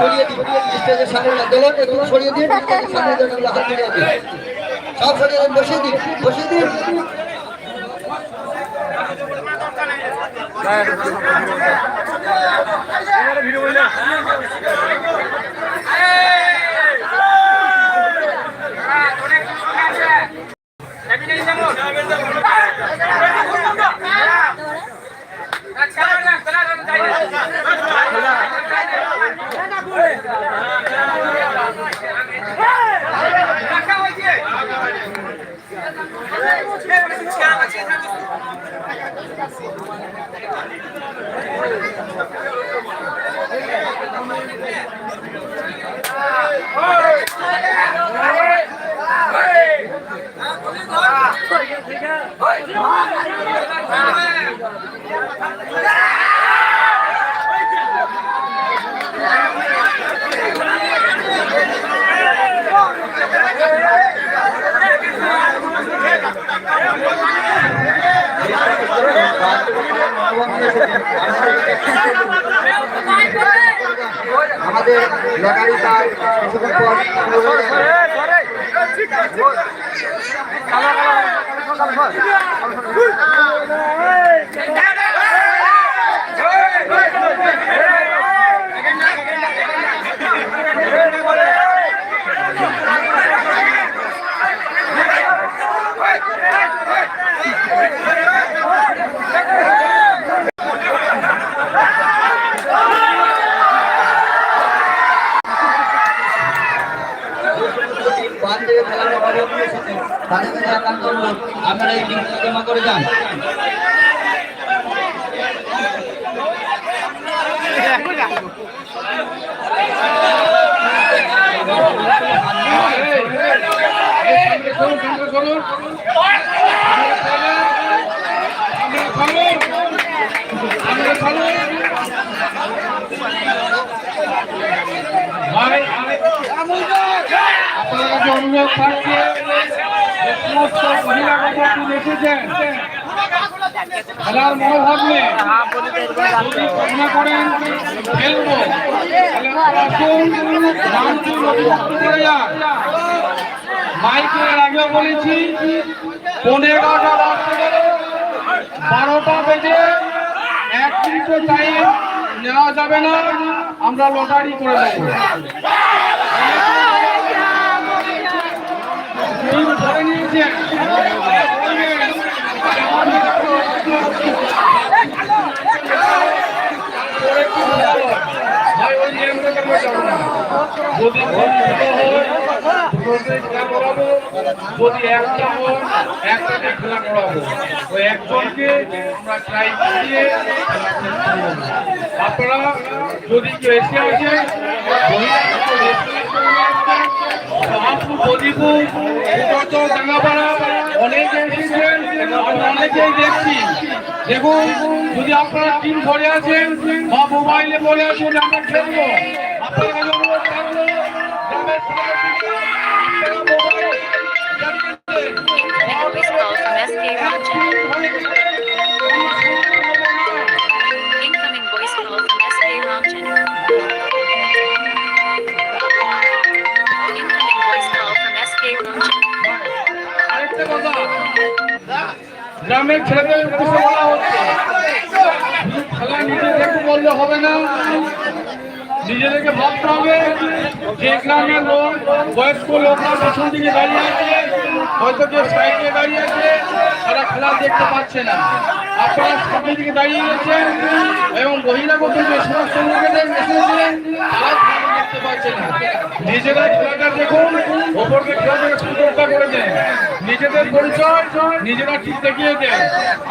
সরিয়ে দিন স্টেজের সামনে দোলন একটু সরিয়ে দিন স্টেজের সামনে আমরা হাত দিন সব সরিয়ে দিন বসিয়ে দিন বসিয়ে দিন আমাদের লটারি কার্ড কিছুক্ষণ পর শুরু হয়ে যাবে। বাদ থেকে খেলার অবলম্বন এসেছে তাদের অনুরোধ আপনারা এই জমা করে যান। আপনার কাছে অনুরোধ থাকছে খেলার মনোভাব নিয়ে মনে করেন খেলব মাইকের আগে বলেছি পনেরো এগারোটা বাজতে গেলে বারোটা বেজে এক মিনিটও টাইম নেওয়া যাবে না। আমরা লটারি করে দেবো এই ধরে নিয়েছেন ভাই ওই নিয়মটা কেন যাব না? যদি। যদি একটা হয় একটাতে খেলা করাবো ওই একজনকে আমরা ট্রাই দিয়ে আপনারা যদি কেউ এসে আছে অনেকে অনেকেই দেখছি দেখুন, যদি আপনারা টিম ধরে আছেন বা মোবাইলে বলে আছেন, আমরা খেলব। আপনার গ্রামের ছেলেদের উদ্দেশ্যে বলা হচ্ছে, খেলা নিজেদেরকে বললে হবে না। নিজেদেরকে ভাবতে হবে যে গ্রামের লোক, বয়স্ক লোকরা পেছন দিকে দাঁড়িয়ে আছে, হয়তো কেউ সাইডে দাঁড়িয়ে আছে, তারা খেলা দেখতে পাচ্ছে না। আপনারা সামনে দিকে দাঁড়িয়ে গেছেন এবং বহিরাগত যে সমস্ত লোকেদের এসেছিলেন তারা নিজেরা খেলাটা দেখুন, ওপরকে খেলাটাকে সুযোগটা করে দেন। নিজেদের পরিচয় নিজেরা ঠিক দেখিয়ে দেন।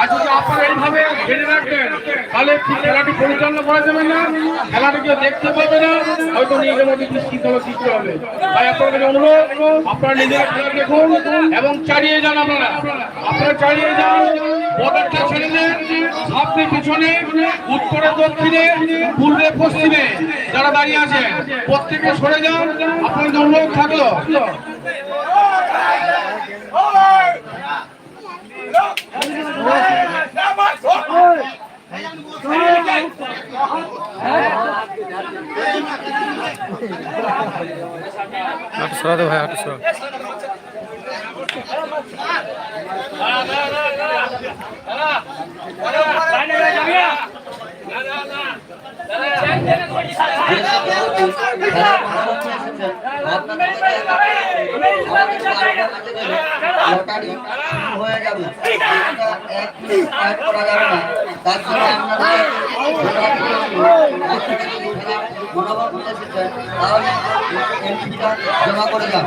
আর যদি আপনারা এইভাবে ঘিরে রাখবেন তাহলে খেলাটি পরিচালনা করা যাবে না? খেলাটি দেখতে পাবে না? হয়তো নিজেদের মধ্যে বিশৃঙ্খলা সৃষ্টি হবে? তাই আপনাদের অনুরোধ, আপনারা নিজেরা খেলা দেখুন এবং চালিয়ে যান আপনারা। আপনারা চালিয়ে যান। ওদেরকে ছেড়ে সামনে পিছনে উত্তরে দক্ষিণে পূর্বে পশ্চিমে যারা দাঁড়িয়ে আছেন প্রত্যেকে সরে যান। আপনাদের অনুরোধ থাকল। ভাই আটশো হয়ে এক করা যাবে না তার জন্য মনোভাব এসেছেন তাহলে জমা করে যান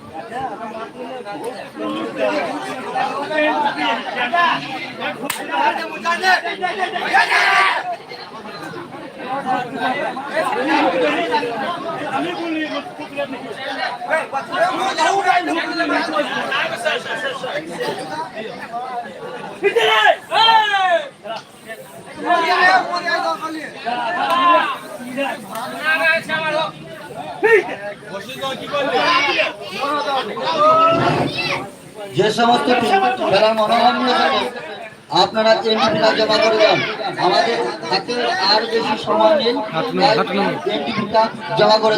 আমি বলি যে সমস্ত খেলার মনোভাব নিয়ে থাকে, আপনারা এনটিপিটা জমা করে দেন। আমাদের হাতে আর বেশি সময় নেই এনটিপিটা জমা করে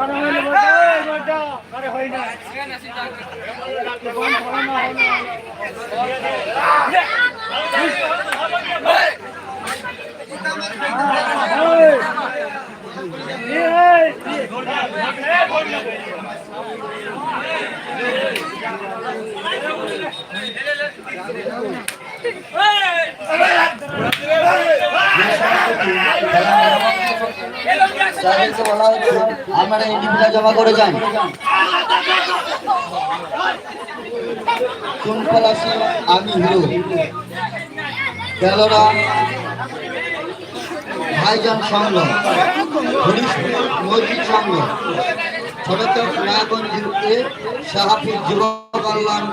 যান তাদেরকে বলা হচ্ছে আপনারা এনটিপিটা জমা করে যান চুনপলাশি আমি হিরো তেলোরা ভাইজান সংঘ হরিশপুর মসজিদ সংঘ নয়াগঞ্জ এ শাহাপুর যুব কল্যাণ।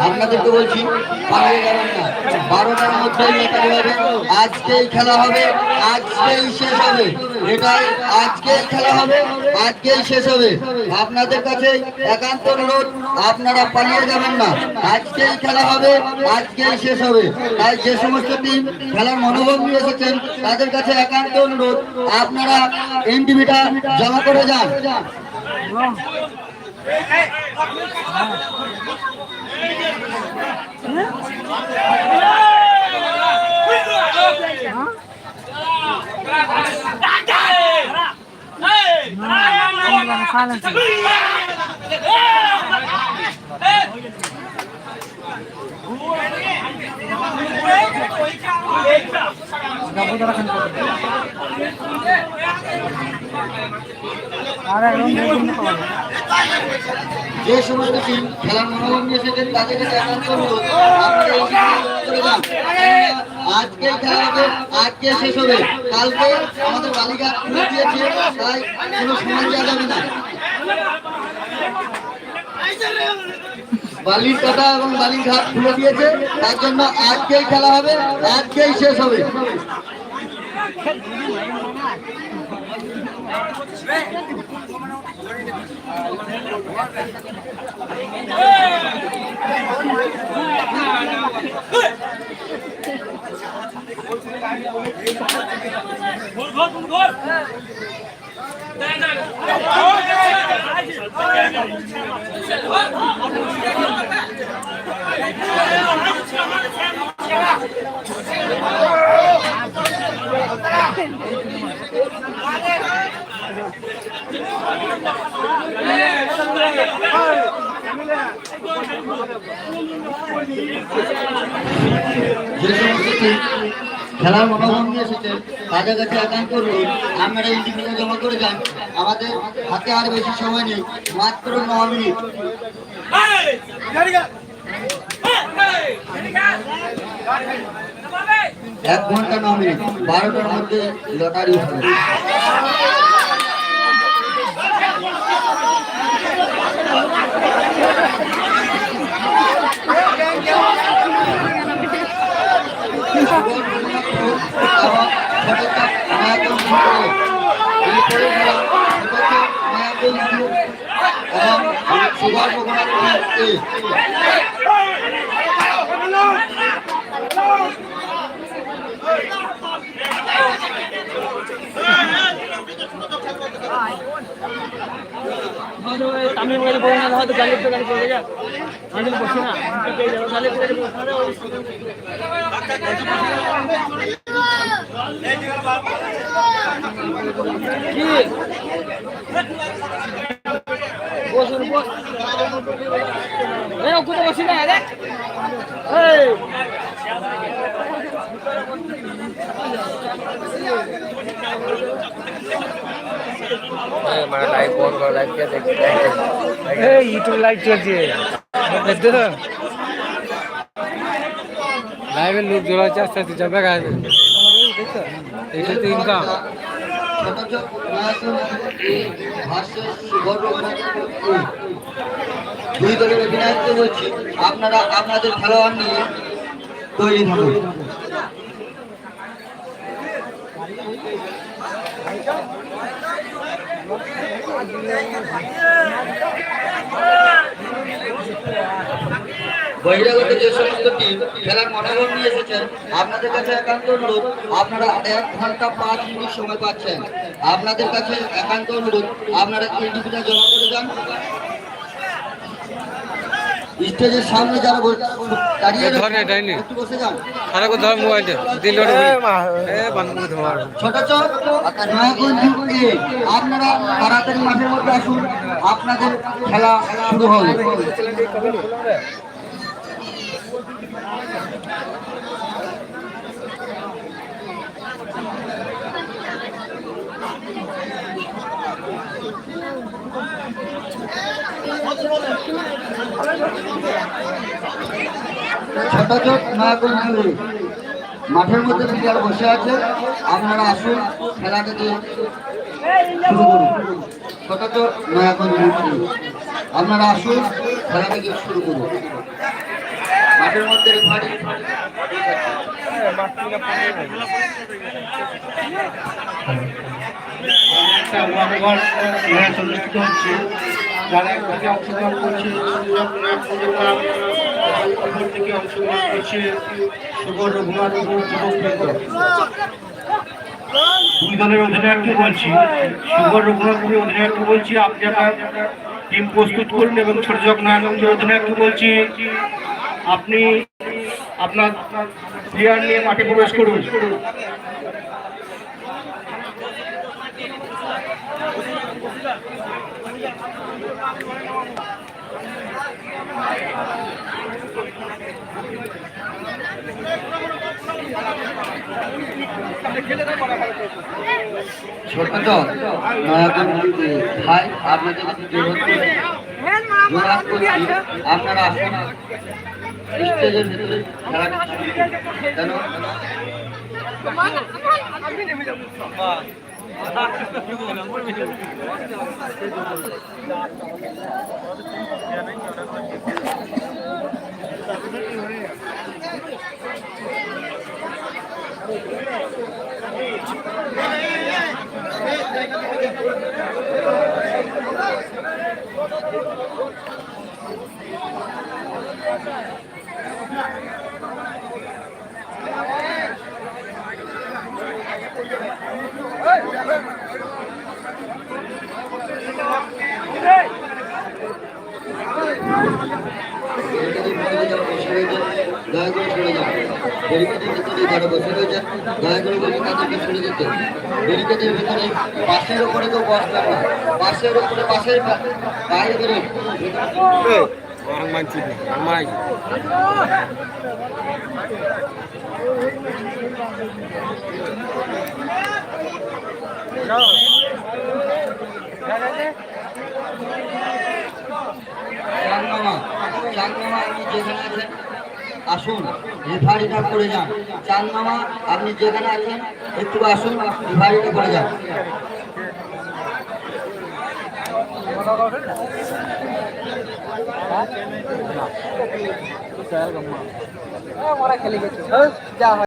আপনাদেরকে বলছি পালিয়ে যাবেন না বারোটার মধ্যেই নেতালি হবে আজকেই খেলা হবে আজকেই শেষ হবে এটাই আজকেই খেলা হবে আজকেই শেষ হবে আপনাদের কাছে একান্ত অনুরোধ আপনারা পালিয়ে যাবেন না আজকেই খেলা হবে আজকেই শেষ হবে তাই যে সমস্ত টিম খেলার মনোভাব নিয়ে এসেছেন তাদের কাছে একান্ত অনুরোধ আপনারা এনটিভিটা জমা করে যান যে সমস্ত টিম খেলার মনোভাব নিয়ে এসেছেন আজকে খেলা হবে আজকে শেষ হবে। কালকে আমাদের বালিঘাট খুলে দিয়েছে, তাই কোনো সময় দেওয়া যাবে না। বালির কাটা এবং বালির ঘাট খুলে দিয়েছে, তার জন্য আজকেই খেলা হবে, আজকেই শেষ হবে। যে সমস্ত খেলার মনোভাব নিয়ে এসেছেন তাদের কাছে একান্ত অনুরোধ আপনারা ইন্ডিভিজুয়াল জমা করে যান আমাদের হাতে আর বেশি সময় নেই মাত্র ন মিনিট এক ঘণ্টা ন মিনিট বারোটার মধ্যে লটারি হবে তামিল মোবাইল পড়ে না হয়তো গালি তো গালি পড়ে যা আমি বসে না গালি গালি কি বসুন বস এই ওখানে বসি না দেখ এই এই ইউটিউব লাইভ চলছে লাইভে লোক জোড়া আস্তে আস্তে যাবে গায়ে এইটা তো ইনকাম দুই দলের অধিনায়ককে বলছি আপনারা আপনাদের খেলোয়াড় নিয়ে তৈরি থাকুন। বহিরাগত যে সমস্ত টিম খেলার মনোভাব নিয়ে এসেছেন আপনাদের কাছে একান্ত অনুরোধ আপনারা এক ঘণ্টা পাঁচ মিনিট সময় পাচ্ছেন। আপনাদের কাছে একান্ত অনুরোধ আপনারা ইন্ডিভিজুয়াল জমা করে যান স্টেজের সামনে যারা দাঁড়িয়ে ধর না, ডাইনি। একটু বসে যান। সারা কথা মোবাইলটা? দিল এ বান্ধব ধর ছোট ছোট আপনারা তাড়াতাড়ি মাঠের মধ্যে আসুন। আপনাদের খেলা শুরু হবে। ছোট ছোট নয়াগঞ্জ মাঠের মধ্যে প্লেয়ার বসে আছে, আপনারা আসুন খেলাটাকে শুরু করুন। নয়াগঞ্জ আপনারা আসুন খেলাটাকে শুরু করুন। মাঠের মধ্যে অংশগ্রহণ করছে অংশগ্রহণ করছে যুবক দুই দলের অধিনায়ককে বলছি সুবর্ণ ভূমানগরের অধিনায়ককে বলছি? আপনি টিম প্রস্তুত করুন এবং ছোট নারায়ণগঞ্জের অধিনায়ককে বলছি? আপনি আপনার প্লেয়ার নিয়ে মাঠে প্রবেশ করুন। ছোট ছোট ভাই আপনাদের কাছে করছি আপনারা আসুন। স্টেজের ভিতরে যেন Thank you. দয়া করে সরে ভিতরে যারা বসে দয়া করে বলি তাদেরকে ভিতরে বাসের ওপরে কেউ বসবেন না বাসের উপরে বাসের বাইরে বেরোন orang mancing যেখানে আছেন, আসুন রেফারিটা করে যান। চাংমামা আপনি যেখানে আছেন, একটু আসুন রেফারিটা করে যান। Orang kali gitu.